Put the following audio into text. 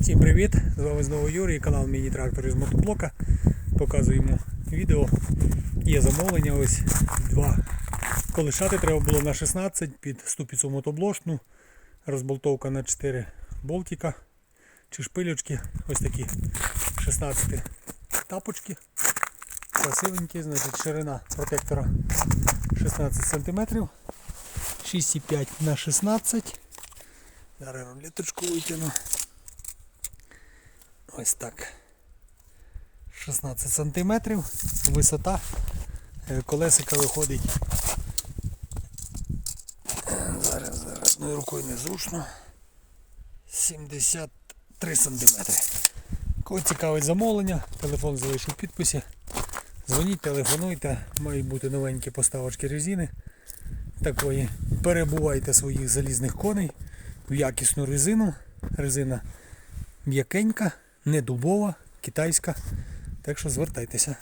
Всім привіт! З вами знову Юрій, канал Міні Трактор із мотоблока. Показуємо відео. Є замовлення, ось два. Колишати треба було на 16 під ступицю мотоблошну. Розболтовка на 4 болтика чи шпилючки. Ось такі 16 тапочки. Красивенькі, значить ширина протектора 16 см. 6,5 на 16 Зараз рулеточку витягну. Ось так. 16 сантиметрів. Висота е, колесика виходить. Зараз, зараз одною рукою незручно. 73 сантиметри. Кого цікавить замовлення, телефон залишу в підписі. Дзвоніть, телефонуйте, мають бути новенькі поставочки резини. Такої. Перебувайте своїх залізних коней в якісну резину. Резина м'якенька, не дубова, китайська. Так що звертайтеся.